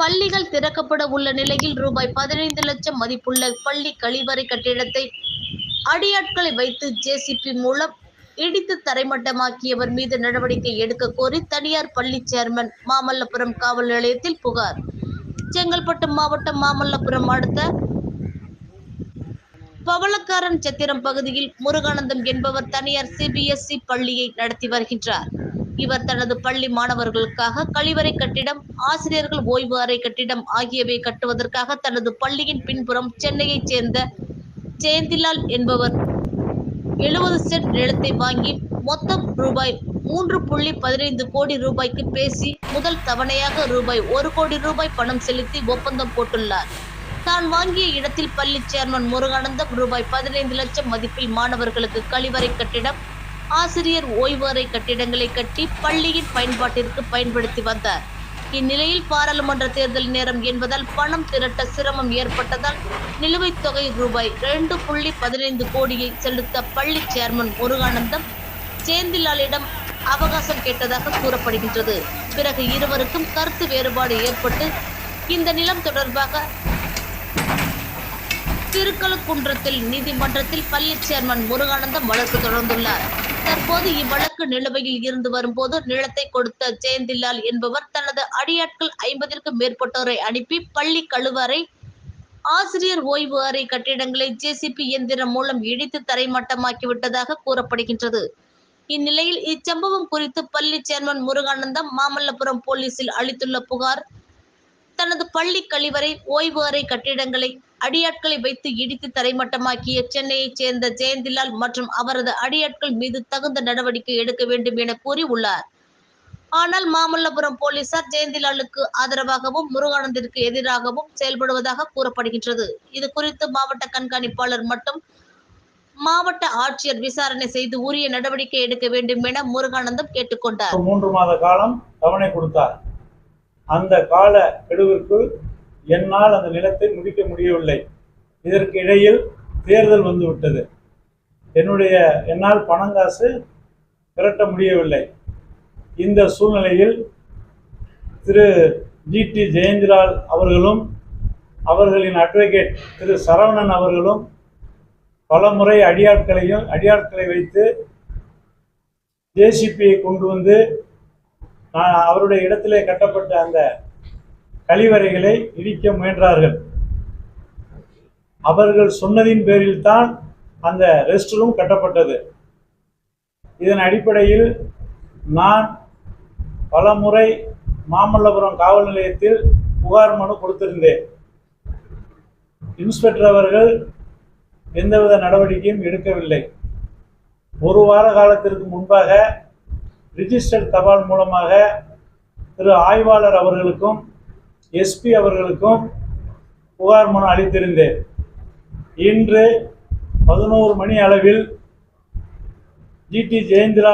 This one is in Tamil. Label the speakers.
Speaker 1: பள்ளிகள் திறக்கப்பட உள்ள நிலையில் ரூபாய் பதினைந்து லட்சம் மதிப்புள்ள பள்ளி கழிவறை கட்டிடத்தை அடியாட்களை வைத்து ஜேசிபி மூலம் இடித்து தரைமட்டமாக்கியவர் மீது நடவடிக்கை எடுக்க கோரி தனியார் பள்ளி சேர்மன் மாமல்லபுரம் காவல் நிலையத்தில் புகார். செங்கல்பட்டு மாவட்டம் மாமல்லபுரம் அடுத்த பவளக்காரன் சத்திரம் பகுதியில் முருகானந்தம் என்பவர் தனியார் சிபிஎஸ்இ பள்ளியை நடத்தி வருகின்றார். இவர் தனது பள்ளி மாணவர்களுக்காக கழிவறை கட்டிடம் ஆசிரியர்கள் ஓய்வு அறை கட்டிடம் ஆகியவை கட்டுவதற்காக தனது பள்ளியின் பின்புறம் சென்னையைச் சேர்ந்த ஜெயந்திலால் என்பவர் எழுபது சென்ட் நிலத்தை வாங்கி மொத்தம் ரூபாய் மூன்று புள்ளி பதினைந்து கோடி ரூபாய்க்கு பேசி முதல் தவணையாக ரூபாய் ஒரு கோடி ரூபாய் பணம் செலுத்தி ஒப்பந்தம் போட்டுள்ளார். தான் வாங்கிய இடத்தில் பள்ளி சேர்மன் முருகானந்தம் ரூபாய் பதினைந்து லட்சம் மதிப்பில் மாணவர்களுக்கு கழிவறை கட்டிடம் ஆசிரியர் ஓய்வு அறை கட்டிடங்களை கட்டி பள்ளியின் பயன்பாட்டிற்கு பயன்படுத்தி வந்தார். இந்நிலையில் பாராளுமன்ற தேர்தல் நேரம் என்பதால் பணம் திரட்ட சிரமம் ஏற்பட்டதால் நிலுவைத் தொகை ரூபாய் ரெண்டு புள்ளி பதினைந்து கோடியை செலுத்த பள்ளி சேர்மன் முருகானந்தம் ஜெயந்திலாலிடம் அவகாசம் கேட்டதாக கூறப்படுகின்றது. பிறகு இருவருக்கும் கருத்து வேறுபாடு ஏற்பட்டு இந்த நிலம் தொடர்பாக திருக்கழுக்குன்றத்தில் நீதிமன்றத்தில் பள்ளி சேர்மன் முருகானந்தம் வழக்கு தொடர்ந்துள்ளார். தற்போது இவ்வழக்கு நிலுவையில் இருந்து வரும்போது நிலத்தை கொடுத்த ஜெயந்திலால் என்பவர் தனது அடியாட்கள் ஐம்பதிற்கும் மேற்பட்டோரை அனுப்பி பள்ளி கழுவறை ஆசிரியர் ஓய்வு அறை கட்டிடங்களை ஜேசிபி இயந்திரம் மூலம் இடித்து தரைமட்டமாக்கிவிட்டதாக கூறப்படுகின்றது. இந்நிலையில் இச்சம்பவம் குறித்து பள்ளி சேர்மன் முருகானந்தம் மாமல்லபுரம் போலீசில் அளித்துள்ள புகார் தனது பள்ளி கழிவறை ஓய்வு அறை கட்டிடங்களை அடியாட்களை வைத்து இடித்து தரைமட்டமாக்கிய சென்னையைச் சேர்ந்த ஜெயந்திலால் மற்றும் அவரது அடியாட்கள் மீது தகுந்த நடவடிக்கை எடுக்க வேண்டும் என கூறி உள்ளார். ஆனால் மாமல்லபுரம் போலீசார் ஜெயந்திலாலுக்கு ஆதரவாகவும் முருகானந்திற்கு எதிராகவும் செயல்படுவதாக கூறப்படுகின்றது. இது குறித்து மாவட்ட கண்காணிப்பாளர் மற்றும் மாவட்ட ஆட்சியர் விசாரணை செய்து உரிய நடவடிக்கை எடுக்க வேண்டும் என முருகானந்தம் கேட்டுக்கொண்டார்.
Speaker 2: மூன்று மாத காலம் தவணை கொடுத்தார். அந்த கால கெடுவிற்குள் என்னால் அந்த நிலத்தை முடிக்க முடியவில்லை. இதற்கு இடையில் தேர்தல் வந்துவிட்டது. என்னுடைய என்னால் பணங்காசு திரட்ட முடியவில்லை. இந்த சூழ்நிலையில் திரு ஜி டி ஜெயந்திலால் அவர்களும் அவர்களின் அட்வொகேட் திரு சரவணன் அவர்களும் பல முறை அடியாட்களையும் அடியாட்களை வைத்து ஜேசிபியை கொண்டு வந்து அவருடைய இடத்திலே கட்டப்பட்ட அந்த கழிவறைகளை இடிக்க முயன்றார்கள். அவர்கள் சொன்னதின் பேரில் தான் அந்த ரெஸ்ட் ரூம் கட்டப்பட்டது. இதன் அடிப்படையில் நான் பலமுறை மாமல்லபுரம் காவல் நிலையத்தில் புகார் மனு கொடுத்திருந்தேன். இன்ஸ்பெக்டர் அவர்கள் எந்தவித நடவடிக்கையும் எடுக்கவில்லை. ஒரு வார காலத்திற்கு முன்பாக ரிஜிஸ்டர்ட் தபால் மூலமாக திரு ஆய்வாளர் அவர்களுக்கும் எஸ்பி அவர்களுக்கும் புகார் மனு அளித்திருந்தேன். இன்று பதினோரு மணி அளவில் ஜிடி ஜெயந்திரா